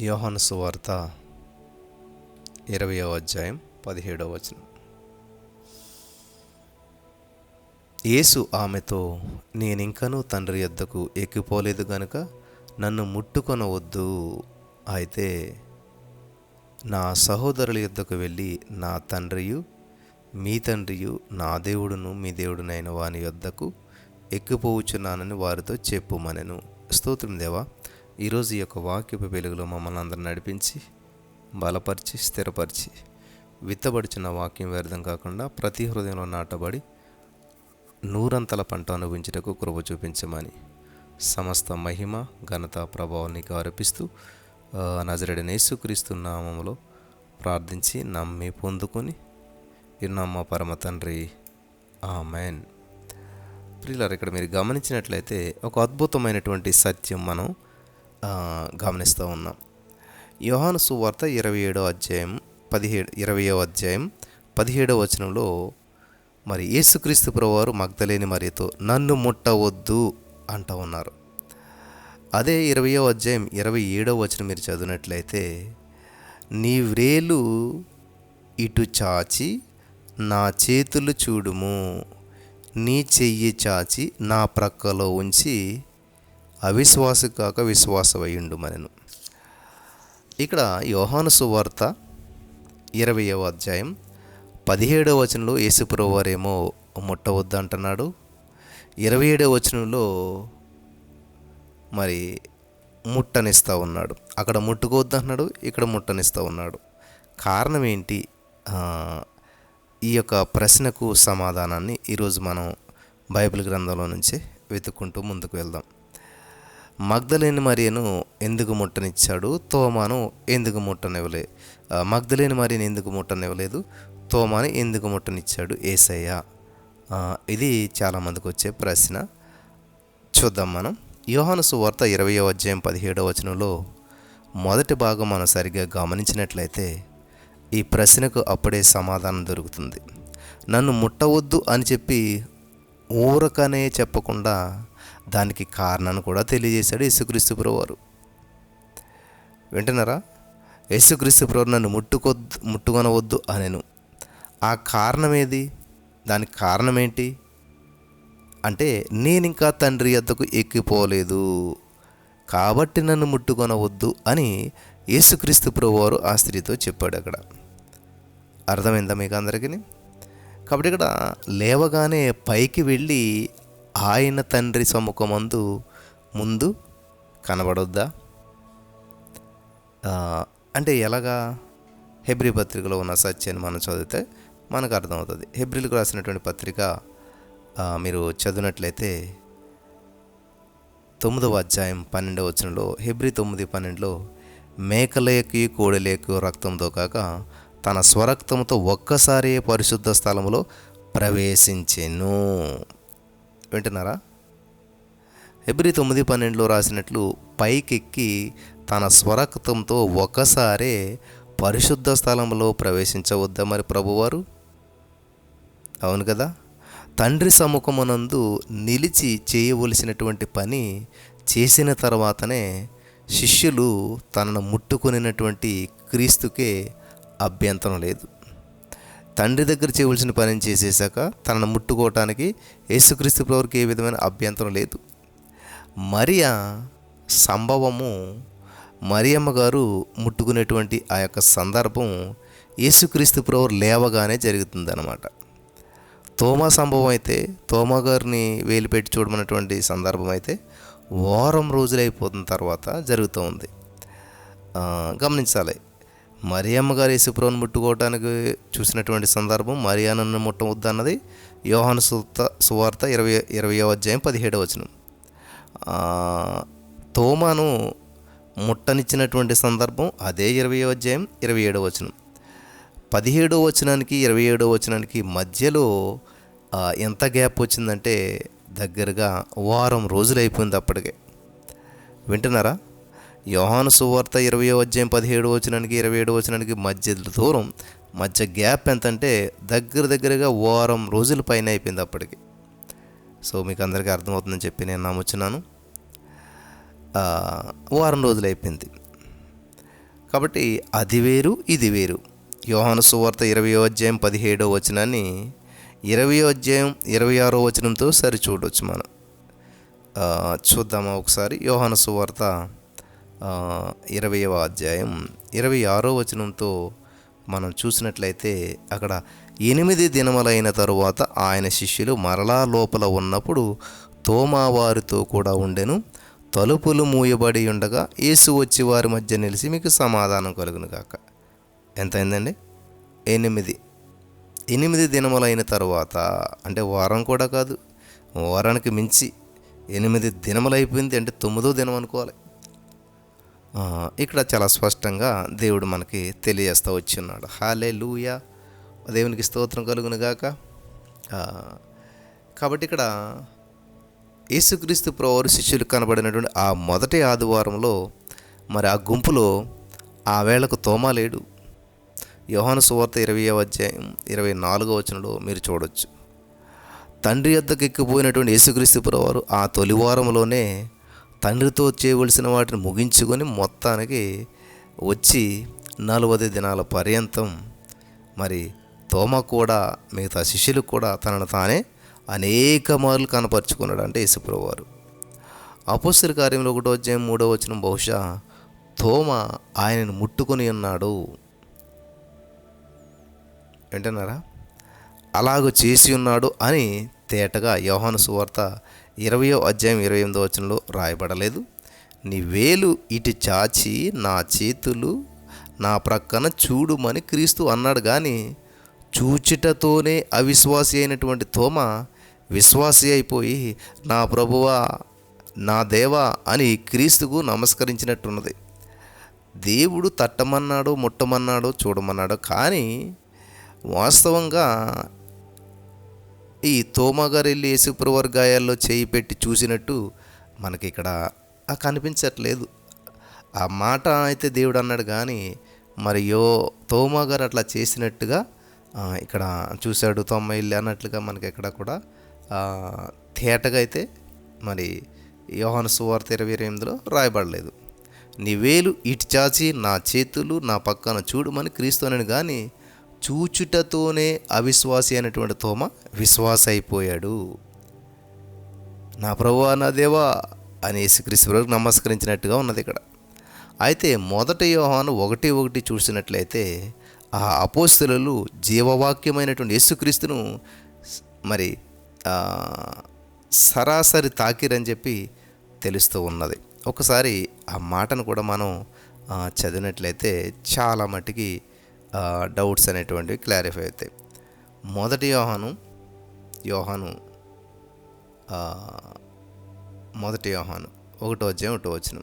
యోహాను సువార్త ఇరవయో అధ్యాయం పదిహేడవ వచనం. యేసు ఆమెతో నేనింకనూ తండ్రి యొద్దకు ఎక్కిపోలేదు గనుక నన్ను ముట్టుకొనవద్దు. అయితే నా సహోదరుల యొద్దకు వెళ్ళి నా తండ్రియు మీ తండ్రియు నా దేవుడును మీ దేవుడునైన వాని యొద్దకు ఎక్కిపోవచ్చున్నానని వారితో చెప్పుమనెను. స్తోత్రం దేవా ఈరోజు ఈ యొక్క వాక్యపు వెలుగులో మమ్మల్ని అందరిని నడిపించి బలపరిచి స్థిరపరిచి విత్తబడిచిన వాక్యం వ్యర్థం కాకుండా ప్రతి హృదయంలో నాటబడి నూరంతల పంట అనుభవించటకు కృప చూపించమని సమస్త మహిమ ఘనత ప్రభావాన్ని ఆరోపిస్తూ నజరడిన యేసుక్రీస్తు నామములో ప్రార్థించి నమ్మి పొందుకొని ఇన్నమ్మ పరమ తండ్రి. ఆమెన్. ప్రియులారు ఇక్కడ మీరు గమనించినట్లయితే ఒక అద్భుతమైనటువంటి సత్యం మనం గమనిస్తూ ఉన్నాం. యోహాను సువార్త ఇరవై ఏడో అధ్యాయం పదిహేడు ఇరవయో అధ్యాయం పదిహేడో వచనంలో మరి యేసుక్రీస్తు ప్రభువారు మగ్ధలేని మరియతో నన్ను ముట్టవద్దు అంటూ ఉన్నారు. అదే ఇరవయో అధ్యాయం ఇరవై ఏడో వచనం మీరు చదివినట్లయితే నీ వ్రేలు ఇటు చాచి నా చేతులు చూడుము నీ చెయ్యి చాచి నా ప్రక్కలో ఉంచి అవిశ్వాస కాక విశ్వాసమయ్యుండు మనను. ఇక్కడ యోహాను సువార్త ఇరవయవ అధ్యాయం పదిహేడవ వచనంలో యేసుప్రభు వారేమో ముట్టవద్దు అంటున్నాడు ఇరవై ఏడవ వచనంలో మరి ముట్టనిస్తూ ఉన్నాడు. అక్కడ ముట్టుకోవద్దు అంటున్నాడు ఇక్కడ ముట్టనిస్తూ ఉన్నాడు. కారణం ఏంటి? ఈ యొక్క ప్రశ్నకు సమాధానాన్ని ఈరోజు మనం బైబిల్ గ్రంథంలో నుంచి వెతుక్కుంటూ ముందుకు వెళ్దాం. మగ్ధలేని మరియను ఎందుకు ముట్టనిచ్చాడు? తోమాను ఎందుకు ముట్టనివ్వలే? మగ్ధలేని మరియను ఎందుకు ముట్టనివ్వలేదు? తోమాని ఎందుకు ముట్టనిచ్చాడు ఏసయ్య? ఇది చాలామందికి వచ్చే ప్రశ్న. చూద్దాం మనం. యోహాను సువార్త ఇరవయో అధ్యాయం పదిహేడవ వచనంలో మొదటి భాగం మనం సరిగ్గా గమనించినట్లయితే ఈ ప్రశ్నకు అప్పుడే సమాధానం దొరుకుతుంది. నన్ను ముట్టవద్దు అని చెప్పి ఊరకనే చెప్పకుండా దానికి కారణాన్ని కూడా తెలియజేశాడు యేసుక్రీస్తు ప్రభువారు. వింటున్నారా? యేసుక్రీస్తు ప్రభు నన్ను ముట్టుకొద్దు ముట్టుకొనవద్దు అనేను. ఆ కారణం ఏది దానికి కారణం ఏంటి అంటే నేను ఇంకా తండ్రి అద్దకు ఎక్కిపోలేదు. కాబట్టి నన్ను ముట్టుకొనవద్దు అని యేసుక్రీస్తు ప్రభువారు ఆ స్త్రీతో చెప్పాడు అక్కడ. అర్థమైందా మీకు అందరికీ? కాబట్టి ఇక్కడ లేవగానే పైకి వెళ్ళి ఆయన తండ్రి సముఖమందు ముందు కనబడొద్దా? అంటే ఎలాగా? హెబ్రి పత్రికలో ఉన్న సత్యాన్ని మనం చదివితే మనకు అర్థమవుతుంది. హెబ్రిలకు రాసినటువంటి పత్రిక మీరు చదివినట్లయితే తొమ్మిదవ అధ్యాయం పన్నెండవ వచనంలో హెబ్రి తొమ్మిది పన్నెండులో మేకలేకి కోడలేకు రక్తంతో కాక తన స్వరక్తంతో ఒక్కసారి పరిశుద్ధ స్థలంలో ప్రవేశించెను. వింటున్నారా? ఎబ్రి తొమ్మిది పన్నెండులో రాసినట్లు పైకెక్కి తన స్వరక్తంతో ఒకసారే పరిశుద్ధ స్థలంలో ప్రవేశించవద్దా మరి ప్రభువారు? అవును కదా? తండ్రి సముఖమునందు నిలిచి చేయవలసినటువంటి పని చేసిన తర్వాతనే శిష్యులు తనను ముట్టుకొనినటువంటి క్రీస్తుకే అభ్యంతరం లేదు. తండ్రి దగ్గర చేయవలసిన పనిని చేసేసాక తనను ముట్టుకోవటానికి యేసుక్రీస్తు ప్రవర్కి ఏ విధమైన అభ్యంతరం లేదు. మరియా సంభవము మరియమ్మ గారు ముట్టుకునేటువంటి ఆ యొక్క సందర్భం యేసుక్రీస్తు ప్రభు లేవగానే జరుగుతుందన్నమాట. తోమా సంభవం అయితే తోమా గారిని వేలు పెట్టి చూడమన్నటువంటి సందర్భం అయితే వారం రోజులైపోతున్న తర్వాత జరుగుతూ ఉంది. గమనించాలి. మరియమ్మ గారు యేసుప్రభుని ముట్టుకోవటానికి చూసినటువంటి సందర్భం మరియానన్ను ముట్టవద్దన్నది యోహాను సుత సువార్త ఇరవై ఇరవయో అధ్యాయం పదిహేడవ వచనం. తోమాను ముట్టనిచ్చినటువంటి సందర్భం అదే ఇరవయో అధ్యాయం ఇరవై ఏడవ వచనం. పదిహేడో వచనానికి ఇరవై ఏడో వచనానికి మధ్యలో ఎంత గ్యాప్ వచ్చిందంటే దగ్గరగా వారం రోజులు అయిపోయింది అప్పటికే. వింటున్నారా? యోహాను సువార్త ఇరవై అధ్యాయం పదిహేడు వచనానికి ఇరవై ఏడు వచనానికి మధ్య దూరం మధ్య గ్యాప్ ఎంతంటే దగ్గర దగ్గరగా వారం రోజుల పైన అయిపోయింది అప్పటికి. సో మీకు అందరికీ అర్థమవుతుందని చెప్పి నేను నమ్ముచున్నాను. వారం రోజులు అయిపోయింది. కాబట్టి అది వేరు ఇది వేరు. యోహాను సువార్త ఇరవై అధ్యాయం పదిహేడో వచనాన్ని ఇరవై అధ్యాయం ఇరవై ఆరో వచనంతో సరి చూడవచ్చు మనం చూద్దామా ఒకసారి యోహాను సువార్త ఇరవయవ అధ్యాయం ఇరవై ఆరో వచనంతో మనం చూసినట్లయితే అక్కడ ఎనిమిది దినములైన తరువాత ఆయన శిష్యులు మరలా లోపల ఉన్నప్పుడు తోమావారితో కూడా ఉండెను. తలుపులు మూయబడి ఉండగా యేసు వచ్చి వారి మధ్య నిలిచి మీకు సమాధానం కలుగును కాక ఎంత అయిందండి ఎనిమిది. ఎనిమిది దినములైన తర్వాత అంటే వారం కూడా కాదు వారానికి మించి ఎనిమిది దినములైపోయింది అంటే తొమ్మిదో దినం అనుకోవాలి. ఇక్కడ చాలా స్పష్టంగా దేవుడు మనకి తెలియజేస్తూ వచ్చి ఉన్నాడు హాలే లూయా దేవునికి స్తోత్రం కలుగును గాక. కాబట్టి ఇక్కడ యేసుక్రీస్తు ప్రవారు శిష్యులు కనబడినటువంటి ఆ మొదటి ఆదివారంలో మరి ఆ గుంపులో ఆ వేళకు తోమా లేడు. యోహాను సువార్త ఇరవై అధ్యాయం ఇరవై నాలుగో వచనంలో మీరు చూడొచ్చు. తండ్రి యొద్దకు ఎక్కిపోయినటువంటి యేసుక్రీస్తు ప్రవారు ఆ తొలివారంలోనే తండ్రితో చేయవలసిన వాటిని ముగించుకొని మొత్తానికి వచ్చి నలభై దినాల పర్యంతం మరి తోమ కూడా మిగతా శిష్యులకు కూడా తనను తానే అనేక మార్లు కనపరుచుకున్నాడు అంటే యేసుప్రభువారు. అపోస్తుల కార్యంలో ఒకటో అధ్యాయం మూడో వచ్చిన బహుశా తోమ ఆయనను ముట్టుకొని ఉన్నాడు. వింటున్నారా? అలాగ చేసి ఉన్నాడు అని తేటగా యోహాను సువార్త ఇరవయో అధ్యాయం ఇరవై ఎనిమిదో వచనంలో రాయబడలేదు. నీ వేలు ఇటు చాచి నా చేతులు నా ప్రక్కన చూడుమని క్రీస్తు అన్నాడు. కానీ చూచిటతోనే అవిశ్వాసి అయినటువంటి తోమ విశ్వాసి అయిపోయి నా ప్రభువా నా దేవా అని క్రీస్తుకు నమస్కరించినట్టున్నది. దేవుడు తట్టమన్నాడో ముట్టమన్నాడో చూడమన్నాడో కానీ వాస్తవంగా ఈ తోమగారు వెళ్ళి యేసుప్రవర్ గాయాల్లో చేయి పెట్టి చూసినట్టు మనకి ఇక్కడ కనిపించట్లేదు. ఆ మాట అయితే దేవుడు అన్నాడు కానీ మరి యో తోమాగారు అట్లా చేసినట్టుగా ఇక్కడ చూశాడు తొమ్మ ఇల్లు అన్నట్లుగా మనకి ఎక్కడ కూడా తేటగా అయితే మరి యోహన సువార్త ఇరవై ఎనిమిదిలో రాయబడలేదు. నీ వేలు ఇటు చాచి నా చేతులు నా పక్కన చూడమని క్రీస్తునని కానీ చూచుటతోనే అవిశ్వాసి అయినటువంటి తోమ విశ్వాస అయిపోయాడు నా ప్రభువా నా దేవా అని యేసుక్రీస్తు నమస్కరించినట్టుగా ఉన్నది ఇక్కడ. అయితే మొదటి యోహాను ఒకటి ఒకటి చూసినట్లయితే ఆ అపోస్తులు జీవవాక్యమైనటువంటి యేసుక్రీస్తును మరి సరాసరి తాకిరని చెప్పి తెలుస్తూ ఉన్నది. ఒకసారి ఆ మాటను కూడా మనం చదివినట్లయితే చాలా మటుకి డౌట్స్ అనేటువంటివి క్లారిఫై అవుతాయి. మొదటి యోహాను యోహాను మొదటి యోహాను ఒకటో అధ్యాయం ఒకటో వచ్చిన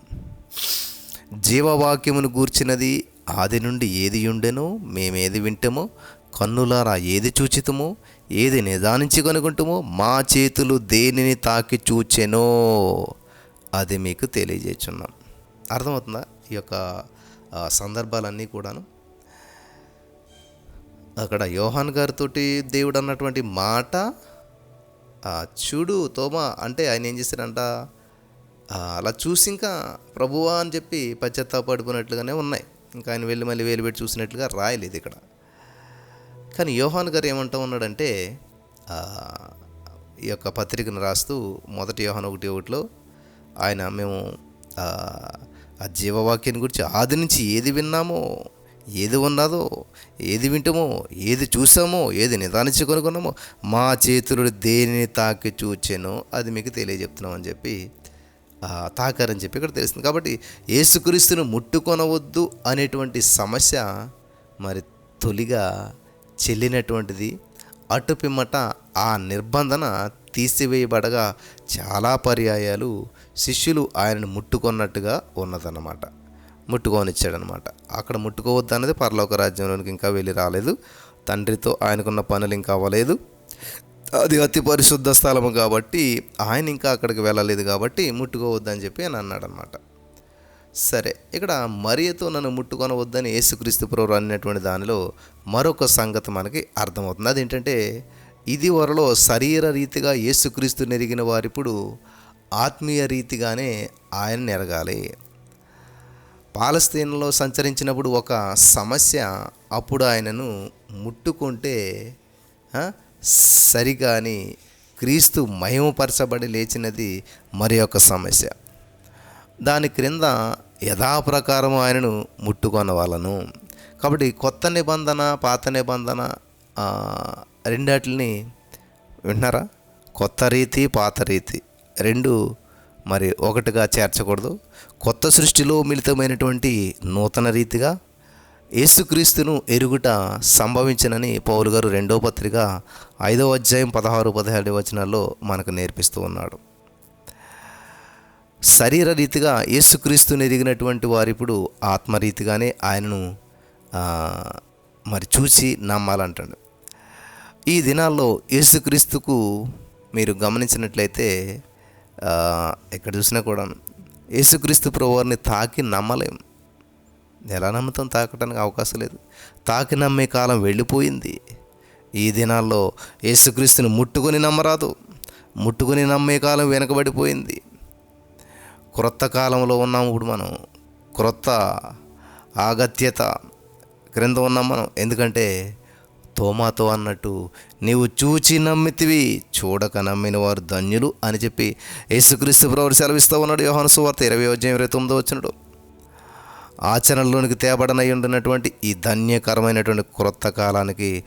జీవవాక్యమును గూర్చినది ఆది నుండి ఏది ఉండెనో మేమేది వింటమో కన్నులారా ఏది చూచితమో ఏది నిదానించి కనుగొంటమో మా చేతులు దేనిని తాకి చూచెనో అది మీకు తెలియజేస్తున్నాం. అర్థమవుతుందా? ఈ యొక్క సందర్భాలన్నీ కూడాను అక్కడ యోహాన్ గారితో దేవుడు అన్నటువంటి మాట చూడు తోమా అంటే ఆయన ఏం చేశారంట అలా చూసి ఇంకా ప్రభువా అని చెప్పి పశ్చాత్తాపడిపోయినట్లుగానే ఉన్నాయి. ఇంకా ఆయన వెళ్ళి మళ్ళీ వేలు పెట్టి చూసినట్లుగా రాయలేదు ఇక్కడ. కానీ యోహాన్ గారు ఏమంటా ఉన్నాడంటే ఈ యొక్క పత్రికను రాస్తూ మొదటి యోహాన్ ఒకటి ఒకటిలో ఆయన మేము ఆ, ఆ జీవవాక్యాన్ని గురించి ఆది నుంచి ఏది విన్నామో ఏది ఉన్నదో ఏది వింటామో ఏది చూసామో ఏది నిదానించి కొనుక్కున్నామో మా చేతులు దేనిని తాకి చూచానో అది మీకు తెలియజెప్తున్నాం అని చెప్పి ఆ, తాకారని చెప్పి ఇక్కడ తెలుస్తుంది. కాబట్టి యేసుక్రీస్తును ముట్టుకొనవద్దు అనేటువంటి సమస్య మరి తొలిగా చెల్లినటువంటిది. అటు పిమ్మట ఆ నిర్బంధన తీసివేయబడగా చాలా పర్యాయాలు శిష్యులు ఆయనను ముట్టుకొన్నట్టుగా ఉన్నదన్నమాట. ముట్టుకోనిచ్చాడనమాట. అక్కడ ముట్టుకోవద్దు అన్నది పరలోక రాజ్యంలోనికి ఇంకా వెళ్ళి రాలేదు. తండ్రితో ఆయనకున్న పనులు ఇంకా అవ్వలేదు. అది అతి పరిశుద్ధ స్థలము కాబట్టి ఆయన ఇంకా అక్కడికి వెళ్ళలేదు కాబట్టి ముట్టుకోవద్దని చెప్పి ఆయన అన్నాడనమాట. సరే ఇక్కడ మరియతో నన్ను ముట్టుకొనవద్దని యేసుక్రీస్తు ప్రభు అన్నటువంటి దానిలో మరొక సంగతి మనకి అర్థమవుతుంది. అదేంటంటే ఇది వరలో శరీర రీతిగా యేసుక్రీస్తు నెరిగిన వారిప్పుడు ఆత్మీయ రీతిగానే ఆయన ఎరగాలి పాలస్తీన్లో సంచరించినప్పుడు ఒక సమస్య అప్పుడు ఆయనను ముట్టుకుంటే ఆ, సరిగాని క్రీస్తు మహిమపరచబడి లేచినది మరి ఒక సమస్య. దాని క్రింద యథాప్రకారం ఆయనను ముట్టుకొన వాళ్ళను కాబట్టి కొత్త నిబంధన పాత నిబంధన రెండాటిని వింటున్నారా కొత్త రీతి పాత రీతి. రెండు మరి ఒకటిగా చేర్చకూడదు. కొత్త సృష్టిలో మిళితమైనటువంటి నూతన రీతిగా యేసుక్రీస్తును ఎరుగుట సంభవించినని పౌలు గారు రెండో పత్రిక ఐదో అధ్యాయం పదహారు పదహేడు వచనాల్లో మనకు నేర్పిస్తూ ఉన్నాడు. శరీర రీతిగా యేసుక్రీస్తుని ఎరిగినటువంటి వారు ఇప్పుడు ఆత్మరీతిగానే ఆయనను మరి చూసి నమ్మాలంటాడు. ఈ దినాల్లో యేసుక్రీస్తుకు మీరు గమనించినట్లయితే ఎక్కడ చూసినా కూడా యేసుక్రీస్తు ప్రభువారిని తాకి నమ్మలేం. ఎలా నమ్ముతాం తాకటానికి అవకాశం లేదు. తాకి నమ్మే కాలం వెళ్ళిపోయింది. ఈ దినాల్లో యేసుక్రీస్తుని ముట్టుకొని నమ్మరాదు. ముట్టుకొని నమ్మే కాలం వెనకబడిపోయింది. క్రొత్త కాలంలో ఉన్నాము ఇప్పుడు మనం. క్రొత్త ఆగత్యత క్రింద ఉన్నాం మనం. ఎందుకంటే తోమాతో అన్నట్టు నీవు చూచి నమ్మితివి చూడక నమ్మిన వారు ధన్యులు అని చెప్పి యేసుక్రీస్తు ప్రవర్ సెలవిస్తూ ఉన్నాడు. యోహాను సువార్త ఇరవై అధ్యాయం ఇరవై తొమ్మిదో వచ్చినాడు ఆచరణలోనికి తేబడనై ఉండినటువంటి ఈ ధన్యకరమైనటువంటి క్రొత్త కాలానికి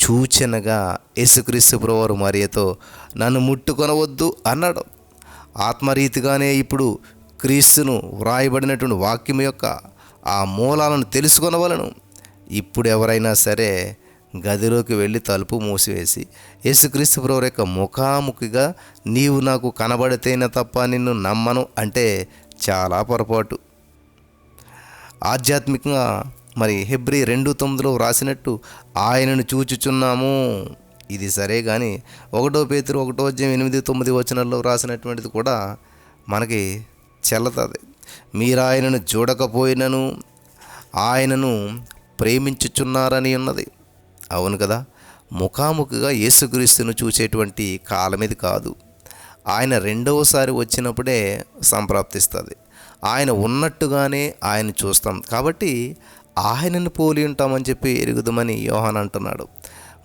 సూచనగా యేసుక్రీస్తు ప్రవారు మరియతో నన్ను ముట్టుకొనవద్దు అన్నాడు. ఆత్మరీతిగానే ఇప్పుడు క్రీస్తును వ్రాయబడినటువంటి వాక్యం యొక్క ఆ మూలాలను తెలుసుకొనవలను. ఇప్పుడు ఎవరైనా సరే గదిలోకి వెళ్ళి తలుపు మూసివేసి యేసుక్రీస్తు ప్రభు యొక్క ముఖాముఖిగా నీవు నాకు కనబడితేనే తప్ప నిన్ను నమ్మను అంటే చాలా పొరపాటు. ఆధ్యాత్మికంగా మరి హెబ్రి రెండు తొమ్మిదిలో వ్రాసినట్టు ఆయనను చూచుచున్నాము. ఇది సరే కానీ ఒకటో పేతురు ఒకటో అధ్యాయం ఎనిమిది తొమ్మిది వచనాల్లో వ్రాసినటువంటిది కూడా మనకి చెల్లతుంది. మీరు ఆయనను చూడకపోయినను ఆయనను ప్రేమించుచున్నారని ఉన్నది అవును కదా? ముఖాముఖిగా యేసుక్రీస్తును చూసేటువంటి కాలం ఇది కాదు. ఆయన రెండవసారి వచ్చినప్పుడే సంప్రాప్తిస్తుంది. ఆయన ఉన్నట్టుగానే ఆయన చూస్తాం. కాబట్టి ఆయనను పోలి ఉంటామని చెప్పి ఎరుగుదామని యోహాన్ అంటున్నాడు.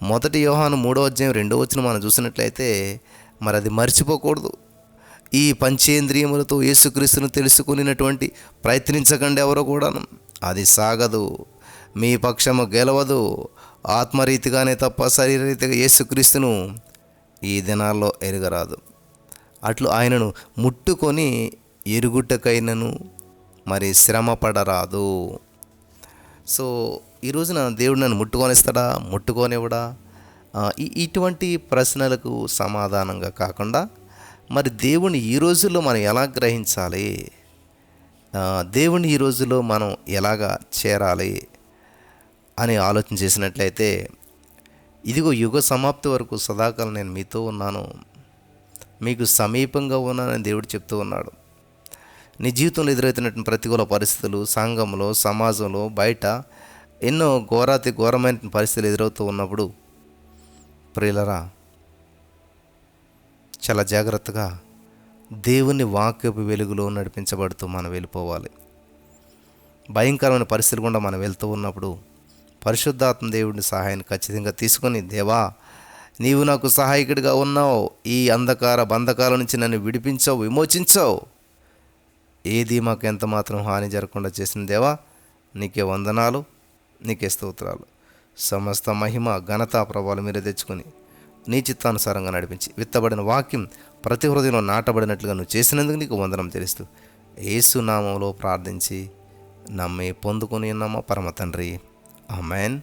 మొదటి యోహాను మూడో అధ్యాయం రెండో వచ్చిన మనం చూసినట్లయితే మరి అది మర్చిపోకూడదు. ఈ పంచేంద్రియములతో యేసుక్రీస్తును తెలుసుకునినటువంటి ప్రయత్నించకండి ఎవరో కూడాను. అది సాగదు. మీ పక్షము గెలవదు. ఆత్మరీతిగానే తప్ప శరీరరీతిగా యేసుక్రీస్తును ఈ దినాల్లో ఎరగరాదు. అట్లు ఆయనను ముట్టుకొని ఎరుగుటకైనను మరి శ్రమ పడరాదు సో ఈ రోజున దేవుడు నన్ను ముట్టుకొనిస్తాడా? ముట్టుకోనివ్వడా? ఇటువంటి ప్రశ్నలకు సమాధానంగా కాకుండా మరి దేవుని ఈ రోజుల్లో మనం ఎలా గ్రహించాలి? దేవుని ఈ రోజుల్లో మనం ఎలాగా చేరాలి? అని ఆలోచన చేసినట్లయితే ఇదిగో యుగ సమాప్తి వరకు సదాకాలం నేను మీతో ఉన్నాను. మీకు సమీపంగా ఉన్నానని దేవుడు చెప్తూ ఉన్నాడు. నీ జీవితంలో ఎదురవుతున్నటువంటి ప్రతికూల పరిస్థితులు సంఘంలో సమాజంలో బయట ఎన్నో ఘోరాతి ఘోరమైన పరిస్థితులు ఎదురవుతూ ఉన్నప్పుడు ప్రియులరా చాలా జాగ్రత్తగా దేవుని వాక్యపు వెలుగులో నడిపించబడుతూ మనం వెళ్ళిపోవాలి. భయంకరమైన పరిస్థితులు గుండా మనం వెళ్తూ ఉన్నప్పుడు పరిశుద్ధాత్మ దేవుడిని సహాయాన్ని ఖచ్చితంగా తీసుకొని దేవా నీవు నాకు సహాయకుడిగా ఉన్నావు. ఈ అంధకార బంధకాల నుంచి నన్ను విడిపించావు విమోచించావు. ఏది మాకు ఎంత మాత్రం హాని జరగకుండా చేసిన దేవా నీకే వందనాలు నీకే స్తోత్రాలు. సమస్త మహిమ ఘనత ప్రభావాలు మీరే తెచ్చుకొని నీ చిత్తానుసారంగా నడిపించి విత్తబడిన వాక్యం ప్రతి హృదయంలో నాటబడినట్లుగా నువ్వు చేసినందుకు నీకు వందనం తెలుస్తూ ఏసునామంలో ప్రార్థించి నమ్మి పొందుకొని ఉన్నామా? పరమ తండ్రి. ఆమెన్